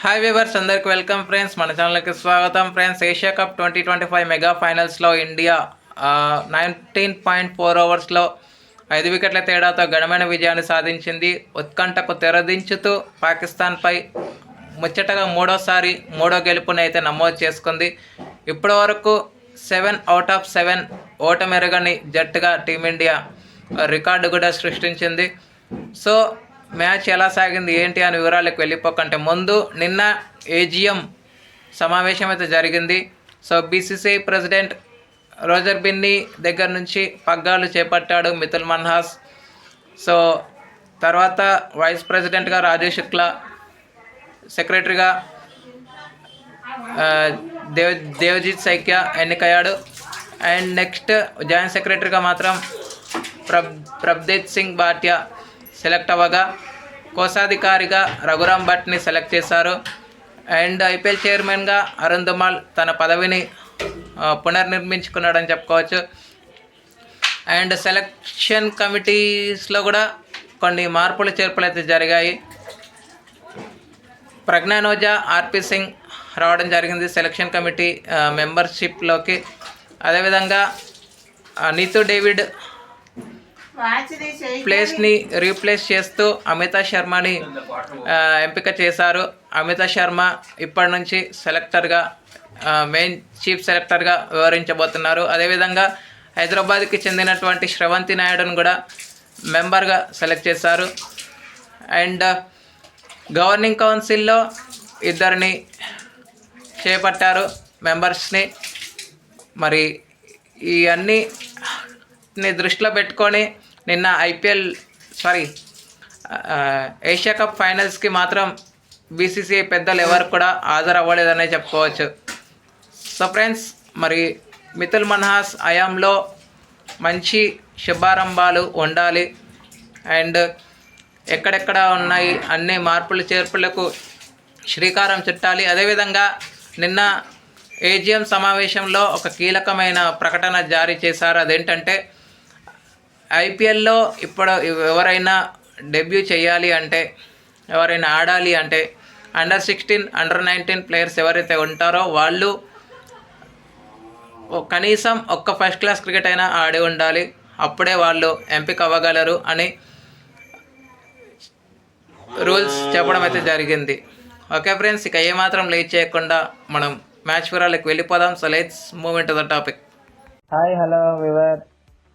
Hi viewers అందరికి welcome friends మన ఛానల్కి స్వాగతం friends Asia cup twenty twenty five mega ఫైనల్స్లో India nineteen point four ఓవర్స్లో ఐదు వికెట్ల తేడాతో ఘనమైన విజయాన్ని సాధించింది. ఉత్కంఠకు తెరదించుతూ పాకిస్తాన్పై ముచ్చటగా మూడోసారి మూడో గెలుపుని అయితే నమోదు చేసుకుంది. ఇప్పటి వరకు సెవెన్ అవుట్ ఆఫ్ సెవెన్ ఓటమెరగని జట్టుగా టీమిండియా రికార్డు కూడా సృష్టించింది. సో మ్యాచ్ ఎలా సాగింది ఏంటి అని వివరాలకు వెళ్ళిపోకంటే ముందు నిన్న ఏజిఎం సమావేశం అయితే జరిగింది. So BCCI president Roger Binny దగ్గర నుంచి పగ్గాలు చేపట్టాడు మిథుల్ మన్హాస్. సో తర్వాత వైస్ ప్రెసిడెంట్గా రాజేష్ శుక్లా సెక్రటరీగా దేవ్ దేవజిత్ సైక్య ఎన్నికయ్యాడు. అండ్ నెక్స్ట్ జాయింట్ సెక్రటరీగా మాత్రం ప్రబ్ ప్రభ్దీత్ సింగ్ భాటియా సెలెక్ట్ అవ్వగా కోశాధికారిగా రఘురామ్ భట్ని సెలెక్ట్ చేశారు. అండ్ ఐపీఎల్ చైర్మన్గా అరుణ్ దుమాల్ తన పదవిని పునర్నిర్మించుకున్నాడని చెప్పుకోవచ్చు. అండ్ సెలక్షన్ కమిటీస్లో కూడా కొన్ని మార్పులు చేర్పులు అయితే జరిగాయి. ప్రజ్ఞానోజా ఆర్పి సింగ్ రావడం జరిగింది సెలక్షన్ కమిటీ మెంబర్షిప్లోకి. అదేవిధంగా నీతు డేవిడ్ ప్లేస్ని రీప్లేస్ చేస్తూ అమితా శర్మని ఎంపిక చేశారు. అమితా శర్మ ఇప్పటి నుంచి సెలెక్టర్గా మెయిన్ చీఫ్ సెలెక్టర్గా వివరించబోతున్నారు అదేవిధంగా హైదరాబాద్కి చెందినటువంటి శ్రవంతి నాయుడును కూడా మెంబర్గా సెలెక్ట్ చేశారు. అండ్ గవర్నింగ్ కౌన్సిల్లో ఇద్దరిని చేపట్టారు మెంబర్స్ని. మరి ఈ దృష్టిలో పెట్టుకొని నిన్న ఐపీఎల్ సారీ ఏషియా కప్ ఫైనల్స్కి మాత్రం బీసీసీఐ పెద్దలు ఎవరు కూడా హాజరవ్వలేదనే చెప్పుకోవచ్చు. సో ఫ్రెండ్స్ మరి మిథుల్ మన్హాస్ హయాంలో మంచి శుభారంభాలు ఉండాలి. అండ్ ఎక్కడెక్కడ ఉన్నాయి అన్ని మార్పులు చేర్పులకు శ్రీకారం చుట్టాలి. అదేవిధంగా నిన్న ఏజిఎం సమావేశంలో ఒక కీలకమైన ప్రకటన జారీ చేశారు. అదేంటంటే ఐపీఎల్లో ఇప్పుడు ఎవరైనా డెబ్యూ చేయాలి అంటే ఎవరైనా ఆడాలి అంటే under sixteen under nineteen players ఎవరైతే ఉంటారో వాళ్ళు కనీసం ఒక్క ఫస్ట్ క్లాస్ క్రికెట్ అయినా ఆడి ఉండాలి. అప్పుడే వాళ్ళు ఎంపిక అవ్వగలరు అని రూల్స్ చెప్పడం అయితే జరిగింది. ఓకే ఫ్రెండ్స్ ఇక ఏమాత్రం లేట్ చేయకుండా మనం మ్యాచ్ వివరాలకు వెళ్ళిపోదాం. So let's move in to the topic hi hello viewer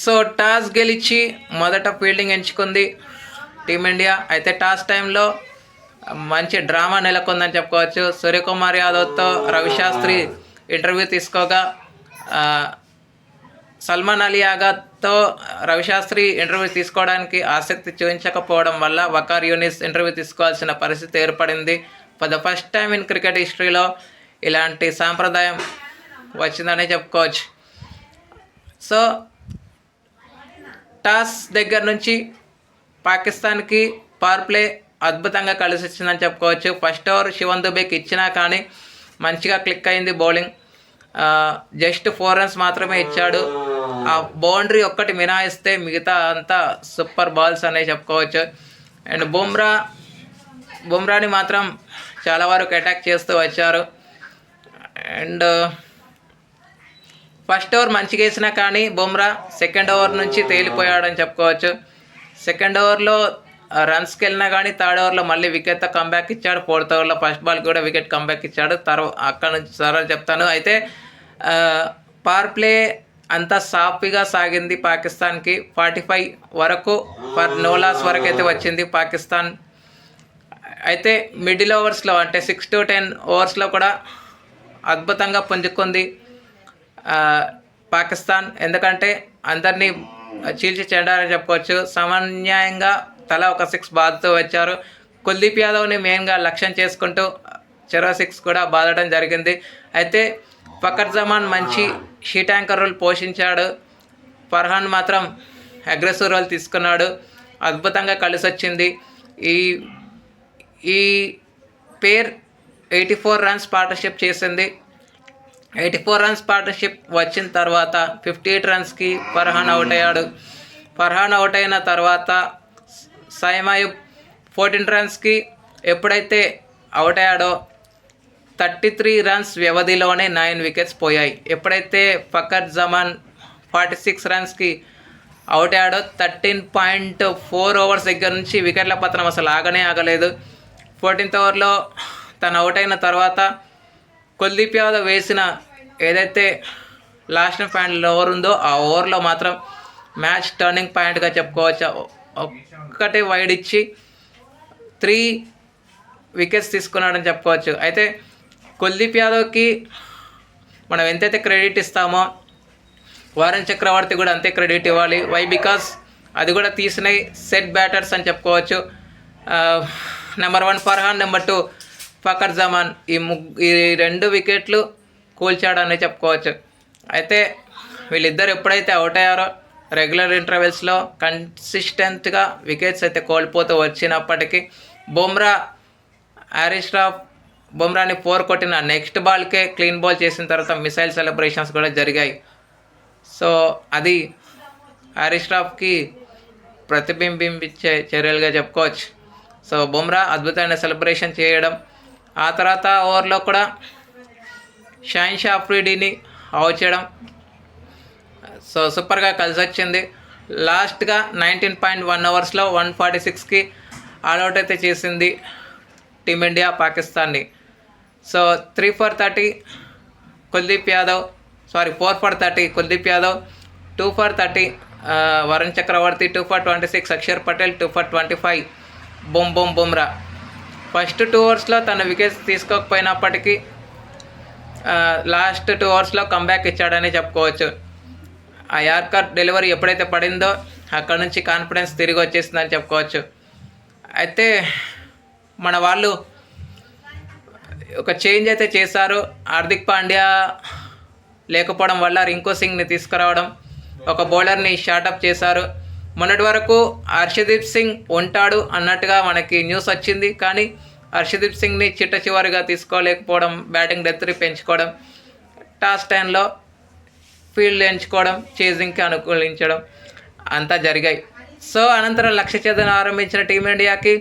so toss గెలిచి మొదట ఫీల్డింగ్ ఎంచుకుంది టీమిండియా అయితే టాస్ టైంలో మంచి డ్రామా నెలకొందని చెప్పుకోవచ్చు. సూర్యకుమార్ యాదవ్తో రవిశాస్త్రి ఇంటర్వ్యూ తీసుకోగా సల్మాన్ అలీ ఆగాతో రవిశాస్త్రి ఇంటర్వ్యూ తీసుకోవడానికి ఆసక్తి చూపించకపోవడం వల్ల వకార్ యూనిస్ ఇంటర్వ్యూ తీసుకోవాల్సిన పరిస్థితి ఏర్పడింది. For the first time in cricket హిస్టరీలో ఇలాంటి సాంప్రదాయం వచ్చిందనే చెప్పుకోవచ్చు. సో టాస్ దగ్గర నుంచి పాకిస్తాన్కి పవర్ ప్లే అద్భుతంగా కలిసి వచ్చిందని చెప్పుకోవచ్చు. ఫస్ట్ ఓవర్ శివన్ దుబేకి ఇచ్చినా కానీ మంచిగా క్లిక్ అయింది బౌలింగ్ జస్ట్ ఫోర్ రన్స్ మాత్రమే ఇచ్చాడు. ఆ బౌండరీ ఒక్కటి మినాయిస్తే మిగతా అంతా సూపర్ బాల్స్ అనే చెప్పుకోవచ్చు. అండ్ బుమ్రా బుమ్రాని మాత్రం చాలా వరకు అటాక్ చేస్తూ వచ్చారు. అండ్ ఫస్ట్ ఓవర్ మంచిగా వేసినా కానీ బుమ్రా సెకండ్ ఓవర్ నుంచి తేలిపోయాడని చెప్పుకోవచ్చు. సెకండ్ ఓవర్లో రన్స్కి వెళ్ళినా కానీ థర్డ్ ఓవర్లో మళ్ళీ వికెట్తో కంబ్యాక్ ఇచ్చాడు. ఫోర్త్ ఓవర్లో ఫస్ట్ బాల్ కూడా వికెట్ కంబ్యాక్ ఇచ్చాడు. తర్వాత అక్కడ నుంచి తర్వాత చెప్తాను. అయితే పవర్ ప్లే అంత సాఫీగా సాగింది పాకిస్తాన్కి. ఫార్టీ ఫైవ్ వరకు ఫర్ నో లాస్ వరకు అయితే వచ్చింది పాకిస్తాన్. అయితే మిడిల్ ఓవర్స్లో అంటే సిక్స్ టు టెన్ ఓవర్స్లో కూడా అద్భుతంగా పుంజుకుంది. పాకిస్తాన్ ఎందుకంటే అందరినీ చీల్చి చెండారని చెప్పుకోవచ్చు. సమన్యాయంగా తల ఒక సిక్స్ బాధతో వచ్చారు. కుల్దీప్ యాదవ్ని మెయిన్గా లక్ష్యం చేసుకుంటూ చెరో సిక్స్ కూడా బాధడం జరిగింది. అయితే ఫకర్ జమాన్ మంచి షీట్ యాంకర్ రోల్ పోషించాడు. ఫర్హాన్ మాత్రం అగ్రెసివ్ రోల్ తీసుకున్నాడు. అద్భుతంగా కలిసి వచ్చింది ఈ ఈ pair eighty four runs partnership చేసింది. ఎయిటీ ఫోర్ రన్స్ పార్ట్నర్షిప్ వచ్చిన తర్వాత ఫిఫ్టీ ఎయిట్ రన్స్కి ఫర్హాన్ అవుట్ అయ్యాడు. ఫర్హాన్ అవుట్ అయిన తర్వాత సైమాయుబ్ ఫోర్టీన్ రన్స్కి ఎప్పుడైతే అవుట్ అయ్యాడో థర్టీ త్రీ రన్స్ వ్యవధిలోనే నైన్ వికెట్స్ పోయాయి. ఎప్పుడైతే ఫకర్ జమాన్ ఫార్టీ సిక్స్ రన్స్కి అవుట్ అయ్యాడో థర్టీన్ పాయింట్ ఫోర్ ఓవర్స్ దగ్గర నుంచి వికెట్ల పత్రం అసలు ఆగనే ఆగలేదు. ఫోర్టీన్త్ ఓవర్లో తను అవుట్ అయిన తర్వాత కుల్దీప్ యాదవ్ వేసిన ఏదైతే లాస్ట్ ఫైనల్ ఓవర్ ఉందో ఆ ఓవర్లో మాత్రం మ్యాచ్ టర్నింగ్ పాయింట్గా చెప్పుకోవచ్చు. ఒక్కటే వైడ్ ఇచ్చి త్రీ వికెట్స్ తీసుకున్నాడని చెప్పుకోవచ్చు. అయితే కుల్దీప్ యాదవ్కి మనం ఎంతైతే క్రెడిట్ ఇస్తామో వారన్ చక్రవర్తి కూడా అంతే క్రెడిట్ ఇవ్వాలి. వై బికాస్ అది కూడా తీసినాయి సెట్ బ్యాటర్స్ అని చెప్పుకోవచ్చు. Number one Farhan number two Fakhar Zaman ఈ ముగ్గు ఈ రెండు వికెట్లు కూల్చాడని చెప్పుకోవచ్చు. అయితే వీళ్ళిద్దరు ఎప్పుడైతే అవుట్ అయ్యారో రెగ్యులర్ ఇంటర్వెల్స్లో కన్సిస్టెంట్గా వికెట్స్ అయితే కోల్పోతూ వచ్చినప్పటికీ బుమ్రా హ్యారిస్ రాఫ్ బుమ్రాని ఫోర్ కొట్టిన నెక్స్ట్ బాల్కే క్లీన్ బాల్ చేసిన తర్వాత మిసైల్ సెలబ్రేషన్స్ కూడా జరిగాయి. సో అది హ్యారిస్ రాఫ్కి ప్రతిబింబించే చర్యలుగా చెప్పుకోవచ్చు. సో బుమ్రా అద్భుతమైన సెలబ్రేషన్ చేయడం ఆ తర్వాత ఓవర్లో కూడా షాయిన్ షాఫ్రీడీని అవుట్ చేయడం. సో సూపర్గా కలిసి వచ్చింది లాస్ట్గా నైన్టీన్ పాయింట్ వన్ అవర్స్లో వన్ ఫార్టీ సిక్స్కి ఆల్అవుట్ అయితే చేసింది టీమిండియా పాకిస్తాన్ని. So three four thirty Kuldeep Yadav sorry four four thirty Kuldeep Yadav two four thirty Varun Chakravarthy two four twenty six Axar Patel two four twenty five బొమ్ బుమ్ Bumrah. First two ఓవర్స్లో తన wickets తీసుకోకపోయినప్పటికీ last two అవర్స్లో comeback ఇచ్చాడని చెప్పుకోవచ్చు. ఆ yorker delivery ఎప్పుడైతే పడిందో అక్కడ నుంచి కాన్ఫిడెన్స్ తిరిగి వచ్చేసిందని చెప్పుకోవచ్చు. అయితే మన వాళ్ళు ఒక చేంజ్ అయితే చేశారు. హార్దిక్ పాండ్యా లేకపోవడం వల్ల రింకు సింగ్ని తీసుకురావడం ఒక బౌలర్ని షార్టప్ చేశారు. మొన్నటి వరకు హర్షదీప్ సింగ్ ఉంటాడు అన్నట్టుగా మనకి న్యూస్ వచ్చింది. కానీ హర్షదీప్ సింగ్ని చిట్ట చివరిగా తీసుకోలేకపోవడం బ్యాటింగ్ డెత్ని పెంచుకోవడం టాస్ టైంలో ఫీల్డ్ ఎంచుకోవడం చేజింగ్కి అనుకూలించడం అంతా జరిగాయి. సో అనంతరం లక్ష్య చేతన ఆరంభించిన టీమిండియాకి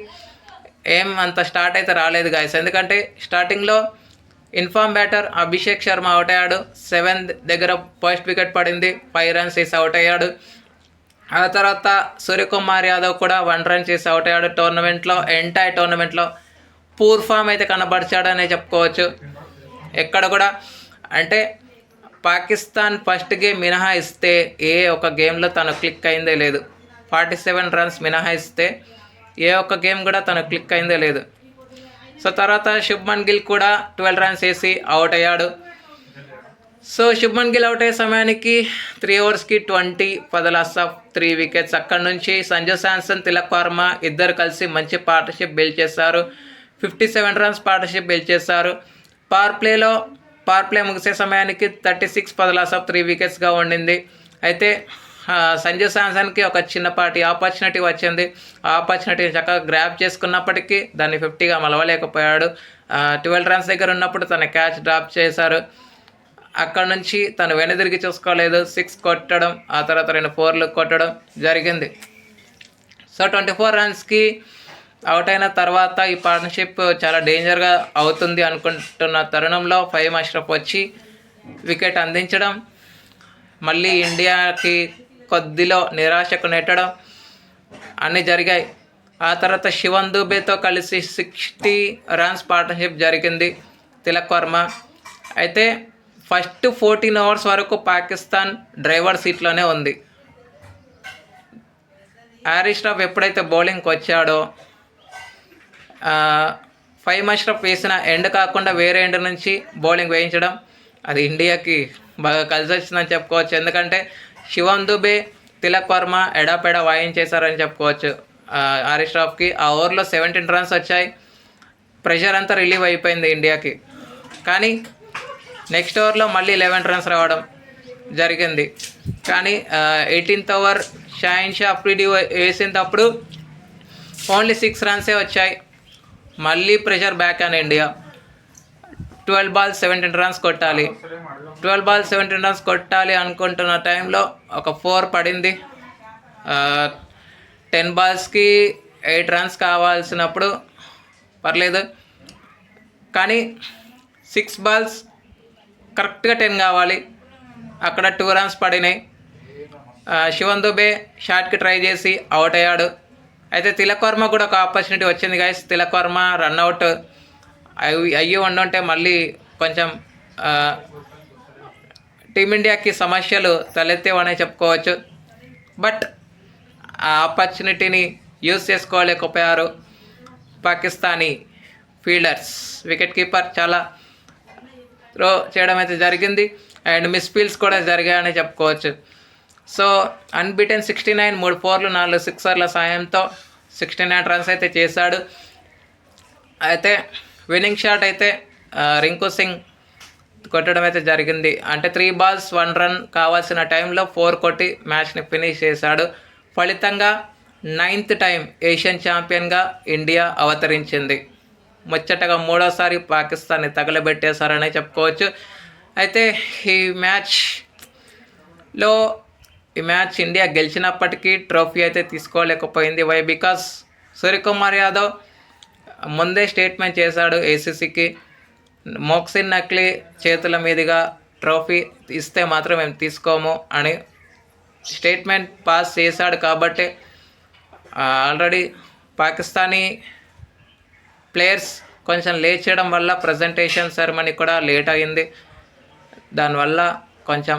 ఏం అంత స్టార్ట్ అయితే రాలేదు గాయస్. ఎందుకంటే స్టార్టింగ్లో in form batter Abhishek Sharma out అయ్యాడు. సెవెన్ దగ్గర ఫస్ట్ వికెట్ పడింది. ఫైవ్ రన్స్ వేసి అవుట్ అయ్యాడు. ఆ తర్వాత సూర్యకుమార్ యాదవ్ కూడా వన్ రన్ చేసి అవుట్ అయ్యాడు. టోర్నమెంట్లో ఎంటైర్ టోర్నమెంట్లో పూర్ ఫామ్ అయితే కనబరిచాడనే చెప్పుకోవచ్చు. ఎక్కడ కూడా అంటే పాకిస్తాన్ ఫస్ట్ గేమ్ మినహాయిస్తే ఏ ఒక గేమ్లో తను క్లిక్ అయిందే లేదు. ఫార్టీ సెవెన్ రన్స్ మినహాయిస్తే ఏ ఒక్క గేమ్ కూడా తను క్లిక్ అయిందే లేదు. సో తర్వాత శుభ్మన్ గిల్ కూడా ట్వెల్వ్ రన్స్ వేసి అవుట్ అయ్యాడు. సో శుభ్మన్ గిల్ అవుట్ అయ్యే సమయానికి త్రీ ఓవర్స్కి ట్వంటీ పదలాస్ ఆఫ్ త్రీ వికెట్స్ అక్కడ నుంచి సంజు శాంసన్ తిలక్ వర్మ ఇద్దరు కలిసి మంచి పార్ట్నర్షిప్ బిల్డ్ చేశారు. Fifty seven runs partnership build చేశారు పవర్ ప్లేలో పవర్ ప్లే ముగిసే సమయానికి థర్టీ సిక్స్ పదలాస్ ఆఫ్ త్రీ వికెట్స్గా ఉండింది. అయితే ఆ, సంజు శాంసన్కి ఒక చిన్నపాటి ఆపర్చునిటీ వచ్చింది. ఆ ఆపర్చునిటీని చక్కగా గ్రాప్ చేసుకున్నప్పటికీ దాన్ని ఫిఫ్టీగా మలవలేకపోయాడు. ట్వెల్వ్ రన్స్ దగ్గర ఉన్నప్పుడు తన క్యాచ్ డ్రాప్ చేశారు. అక్కడ నుంచి తను వెనుదిరిగి చూసుకోలేదు. సిక్స్ కొట్టడం ఆ తర్వాత రెండు ఫోర్లు కొట్టడం జరిగింది. సో ట్వంటీ ఫోర్ రన్స్కి అవుట్ అయిన తర్వాత ఈ పార్ట్నర్షిప్ చాలా డేంజర్గా అవుతుంది అనుకుంటున్న తరుణంలో ఫైవ్ అష్రఫ్ వచ్చి వికెట్ అందించడం మళ్ళీ ఇండియాకి కొద్దిలో నిరాశకు నెట్టడం అన్నీ జరిగాయి. ఆ తర్వాత శివన్ దుబేతో కలిసి సిక్స్టీ రన్స్ పార్ట్నర్షిప్ జరిగింది తిలక్ వర్మ. అయితే ఫస్ట్ ఫోర్టీన్ అవర్స్ వరకు పాకిస్తాన్ డ్రైవర్ సీట్లోనే ఉంది. హ్యారీ స్టాఫ్ ఎప్పుడైతే బౌలింగ్కి వచ్చాడో ఫైవ్ మష్రఫ్ వేసిన ఎండ్ కాకుండా వేరే ఎండ్ నుంచి బౌలింగ్ వేయించడం అది ఇండియాకి బాగా కలిసి వచ్చిందని చెప్పుకోవచ్చు. ఎందుకంటే శివం దుబే తిలక్ వర్మ ఎడాపెడా వాయించేశారని చెప్పుకోవచ్చు. ఆరిష్ రాఫ్కి ఆ ఓవర్లో సెవెంటీన్ రన్స్ వచ్చాయి. ప్రెషర్ అంతా రిలీవ్ అయిపోయింది ఇండియాకి. కానీ నెక్స్ట్ ఓవర్లో మళ్ళీ లెవెన్ రన్స్ రావడం జరిగింది. కానీ ఎయిటీన్త్ ఓవర్ షాయిన్ షా అఫ్రిడి వేసినప్పుడు ఓన్లీ సిక్స్ రన్సే వచ్చాయి. మళ్ళీ ప్రెషర్ బ్యాక్ అని India twelve ball seventeen runs కొట్టాలి. ట్వెల్వ్ బాల్ సెవెంటీన్ రన్స్ కొట్టాలి అనుకుంటున్న టైంలో ఒక ఫోర్ పడింది. టెన్ బాల్స్కి ఎయిట్ రన్స్ కావాల్సినప్పుడు పర్లేదు. కానీ సిక్స్ బాల్స్ కరెక్ట్గా టెన్ కావాలి. అక్కడ టూ రన్స్ పడినాయి. శివన్ దుబే షాట్కి ట్రై చేసి అవుట్ అయ్యాడు. అయితే తిలక్ వర్మ కూడా ఒక ఆపర్చునిటీ వచ్చింది గాయస్ తిలక్ వర్మ రన్అట్ అవి అయ్యి ఉండుంటే మళ్ళీ కొంచెం టీమిండియాకి సమస్యలు తలెత్తేవనే చెప్పుకోవచ్చు. బట్ ఆ ఆపర్చునిటీని యూజ్ చేసుకోలేకపోయారు పాకిస్తానీ ఫీల్డర్స్. వికెట్ కీపర్ చాలా లో చేయడం అయితే జరిగింది. అండ్ మిస్ఫీల్స్ కూడా జరిగాయని చెప్పుకోవచ్చు. సో అన్బీటెన్ సిక్స్టీ నైన్ మూడు ఫోర్లు నాలుగు సిక్సర్ల సాయంతో సిక్స్టీ నైన్ రన్స్ అయితే చేశాడు. అయితే విన్నింగ్ షాట్ అయితే రింకు సింగ్ కొట్టడం అయితే జరిగింది. అంటే త్రీ బాల్స్ వన్ రన్ కావాల్సిన టైంలో ఫోర్ కొట్టి మ్యాచ్ని ఫినిష్ చేశాడు. ఫలితంగా నైన్త్ టైం ఏషియన్ ఛాంపియన్గా ఇండియా అవతరించింది. ముచ్చటగా మూడోసారి పాకిస్తాన్ని తగలబెట్టేశారనే చెప్పుకోవచ్చు. అయితే ఈ మ్యాచ్లో ఈ మ్యాచ్ ఇండియా గెలిచినప్పటికీ ట్రోఫీ అయితే తీసుకోలేకపోయింది. వై? బికాస్ సూర్యకుమార్ యాదవ్ ముందే స్టేట్మెంట్ చేశాడు ఏసీసీకి. మోక్సిన్ నక్లీ చేతుల మీదుగా ట్రోఫీ ఇస్తే మాత్రం మేము తీసుకోము అని స్టేట్మెంట్ పాస్ చేశాడు కాబట్టి ఆల్రెడీ పాకిస్తానీ ప్లేయర్స్ కొంచెం లేట్ చేయడం వల్ల ప్రజెంటేషన్ సెరమనీ కూడా లేట్ అయింది. దానివల్ల కొంచెం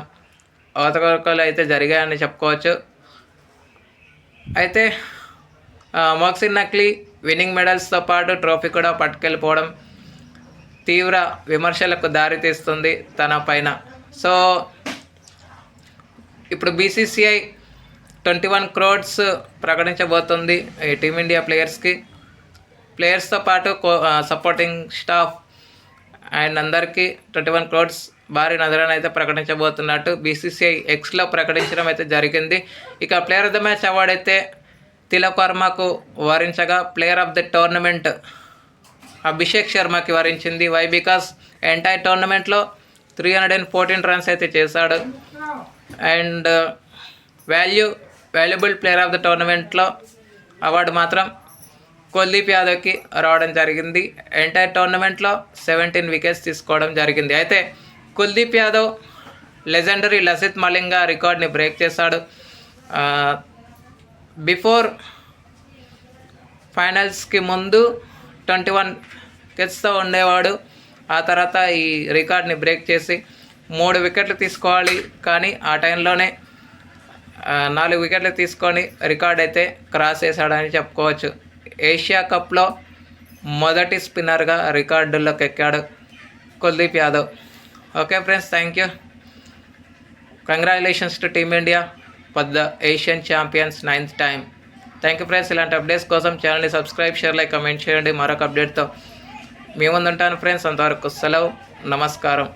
అవతకలు అయితే జరిగాయని చెప్పుకోవచ్చు. అయితే మోక్సిన్ నక్లీ విన్నింగ్ మెడల్స్తో పాటు ట్రోఫీ కూడా పట్టుకెళ్ళిపోవడం తీవ్ర విమర్శలకు దారితీస్తుంది తన పైన. సో ఇప్పుడు బీసీసీఐ ట్వంటీ వన్ క్రోడ్స్ ప్రకటించబోతుంది ఈ టీమిండియా ప్లేయర్స్కి. ప్లేయర్స్తో పాటు కో సపోర్టింగ్ స్టాఫ్ అండ్ అందరికీ ట్వంటీ వన్ క్రోడ్స్ భారీ నజరాన్ని అయితే ప్రకటించబోతున్నట్టు బీసీసీఐ ఎక్స్లో ప్రకటించడం అయితే జరిగింది. ఇక player of the match award అయితే తిలక్ వర్మకు వరించగా player of the tournament Abhishek శర్మకి వరించింది. వై బికాస్ ఎంటైర్ టోర్నమెంట్లో three hundred and fourteen runs అయితే చేశాడు. And value valuable player of the టోర్నమెంట్లో అవార్డు మాత్రం కుల్దీప్ యాదవ్కి రావడం జరిగింది. ఎంటైర్ టోర్నమెంట్లో సెవెంటీన్ వికెట్స్ తీసుకోవడం జరిగింది. అయితే కుల్దీప్ యాదవ్ లెజెండరీ లసిత్ మలింగా రికార్డ్ని బ్రేక్ చేశాడు. బిఫోర్ ఫైనల్స్కి ముందు ట్వంటీ వన్ వికెట్స్తో ఉండేవాడు. ఆ తర్వాత ఈ రికార్డ్ని బ్రేక్ చేసి మూడు వికెట్లు తీసుకోవాలి. కానీ ఆ టైంలోనే నాలుగు వికెట్లు తీసుకొని రికార్డ్ అయితే క్రాస్ చేశాడని చెప్పుకోవచ్చు. ఏషియా కప్లో మొదటి స్పిన్నర్గా రికార్డుల్లోకి ఎక్కాడు Kuldeep Yadav. Okay friends thank you. Congratulations to team India for the Asian champions ninth time thank you friends ఇలాంటి అప్డేట్స్ కోసం ఛానల్ని సబ్స్క్రైబ్ షేర్ లైక్ కమెంట్ చేయండి. మరొక అప్డేట్తో మీ ముందు ఉంటాను ఫ్రెండ్స్. అంతవరకు సెలవు నమస్కారం.